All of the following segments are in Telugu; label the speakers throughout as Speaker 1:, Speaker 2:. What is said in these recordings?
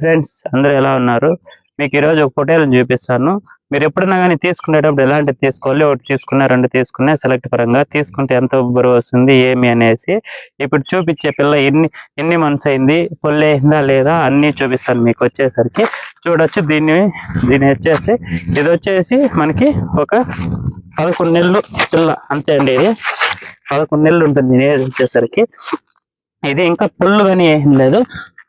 Speaker 1: ఫ్రెండ్స్ అందరూ ఎలా ఉన్నారు? మీకు ఈరోజు ఒక పొటేలు చూపిస్తాను. మీరు ఎప్పుడైనా కానీ తీసుకునేటప్పుడు ఎలాంటివి తీసుకోవాలి? ఒకటి తీసుకున్నా రెండు తీసుకున్నా సెలెక్ట్ పరంగా తీసుకుంటే ఎంత బరువు వస్తుంది ఏమి అనేసి ఇప్పుడు చూపించే పిల్ల ఎన్ని ఎన్ని మనసు అయింది పొల్లి లేదా అన్నీ చూపిస్తాను మీకు వచ్చేసరికి. చూడొచ్చు దీన్ని దీన్ని వచ్చేసి ఇది వచ్చేసి మనకి ఒక పదకొండు నెలలు పిల్ల అంతే అండి ఇది. పదకొండు నెలలు ఉంటుంది వచ్చేసరికి. ఇది ఇంకా పుల్లు కానీ ఏం లేదు.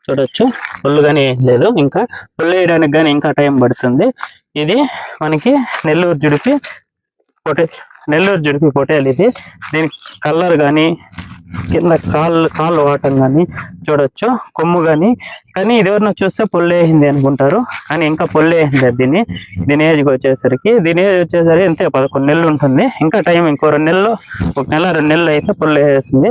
Speaker 1: చూడొచ్చు. పుల్లు కానీ ఏం లేదు ఇంకా. పుల్లు వేయడానికి కానీ ఇంకా టైం పడుతుంది. ఇది మనకి నెల్లూరు జుడిపి పొటే నెల్లూరు జుడిపి పొటేలు ఇది. దీనికి కలర్ కానీ కింద కాళ్ళు కాళ్ళు వాటం కానీ చూడొచ్చు కొమ్ము కానీ కానీ ఇది ఎవరినో చూస్తే పొల్లు అనుకుంటారు. కానీ ఇంకా పొల్లు దీన్ని. దీని ఏజ్కి వచ్చేసరికి దీని ఏజ్ వచ్చేసరికి అంతే పదకొండు నెలలు ఉంటుంది. ఇంకా టైం ఇంకో రెండు నెలలు ఒక నెల రెండు నెలలు అయితే పొల్లేసింది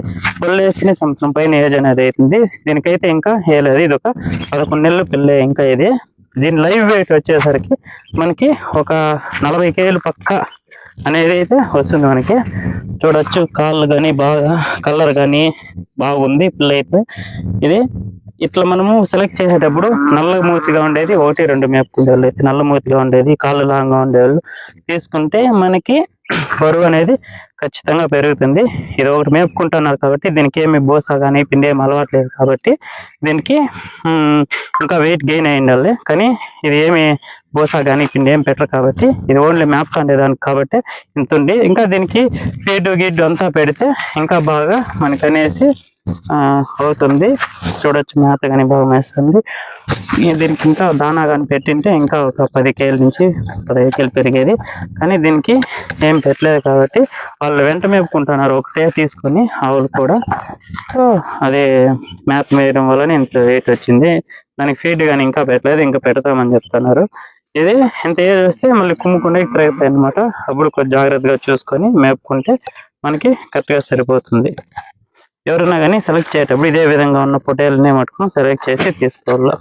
Speaker 1: వేసింది. సంవత్సరం పైన ఏజ్ అనేది అవుతుంది దీనికైతే ఇంకా వేయలేదు ఇది ఒక పదకొండు నెలలు పిల్లే ఇంకా ఇది. దీని లైవ్ వెయిట్ వచ్చేసరికి మనకి ఒక నలభై కేజీలు పక్క అనేది అయితే వస్తుంది మనకి. చూడొచ్చు. కాళ్ళు కానీ బాగా కలర్ కానీ బాగుంది పిల్ల అయితే ఇది ఇట్లా మనము సెలెక్ట్ చేసేటప్పుడు నల్ల మూతిగా ఉండేది. ఒకటి రెండు మేపుకునే వాళ్ళు అయితే నల్ల మూతిగా ఉండేది కాళ్ళు లాంగా ఉండేవాళ్ళు. తీసుకుంటే మనకి బరువు అనేది ఖచ్చితంగా పెరుగుతుంది. ఇది ఒకటి మేపుకుంటున్నారు కాబట్టి దీనికి ఏమి బోసా కానీ పిండి ఏమి అలవాట్లేదు కాబట్టి దీనికి ఇంకా వెయిట్ గెయిన్ అయి ఉండాలి. కానీ ఇది ఏమి బోసా కానీ పిండి ఏం పెట్టరు కాబట్టి ఇది ఓన్లీ మ్యాప్ దానికి కాబట్టి ఇంత ఉండి ఇంకా దీనికి ఫీడ్ గిడ్ అంతా పెడితే ఇంకా బాగా మనకి అనేసి ఆ, అవుతుంది. చూడొచ్చు మేత కానీ బాగా మేస్తుంది. దీనికి ఇంకా దానా కానీ పెట్టింటే ఇంకా ఒక పది కేజీల నుంచి పదహైదు కేజీలు పెరిగేది. కానీ దీనికి ఏం పెట్టలేదు కాబట్టి వాళ్ళు వెంట మేపుకుంటున్నారు. ఒకటే తీసుకొని ఆవులు కూడా. సో అదే మేత వేయడం వలన ఇంత వెయిట్ వచ్చింది. దానికి ఫీడ్ కానీ ఇంకా పెట్టలేదు. ఇంకా పెడతామని చెప్తున్నారు. ఇది ఇంత ఏజ్ వస్తే మళ్ళీ కుమ్ముకుండా తిరుగుతాయి అనమాట అప్పుడు కొంచెం జాగ్రత్తగా చూసుకొని మేపుకుంటే మనకి కరెక్ట్గా సరిపోతుంది. ఎవరైనా కానీ సెలెక్ట్ చేయటప్పుడు ఇదే విధంగా ఉన్న పొటేల్ని మటుకు సెలెక్ట్ చేసి తీసుకోవాలి?